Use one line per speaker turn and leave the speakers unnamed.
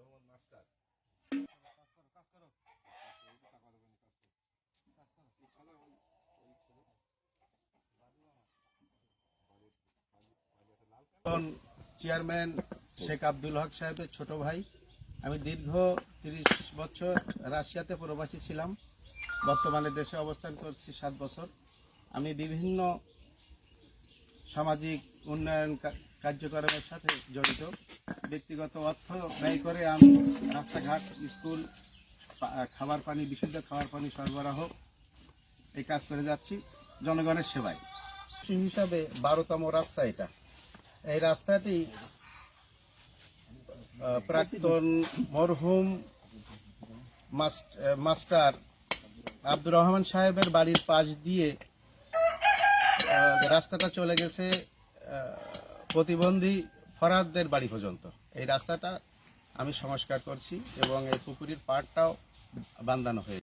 Rahman master
chairman Sheikh Abdul Haque সাহেবের ছোট ভাই। আমি দীর্ঘ তিরিশ বছর রাশিয়াতে প্রবাসী ছিলাম। বর্তমানে দেশে অবস্থান করছি সাত বছর। আমি বিভিন্ন সামাজিক উন্নয়ন কার্যক্রমের সাথে জড়িত। ব্যক্তিগত অর্থ ব্যয় করে আমি রাস্তাঘাট, স্কুল খাবার পানি, বিশুদ্ধ খাবার পানি সরবরাহ এই কাজ করে যাচ্ছি জনগণের সেবায়। সেই হিসাবে বারোতম রাস্তা এটা। এই রাস্তাটি প্রাক্তন মরহুম মাস- মাস্টার আব্দুর রহমান সাহেবের বাড়ির পাশ দিয়ে রাস্তাটা চলে গেছে প্রতিবন্ধী ফরাদদের বাড়ি পর্যন্ত। এই রাস্তাটা আমি সংস্কার করছি এবং এই পুকুরির পাড়টাও বান্ধানো হয়েছে।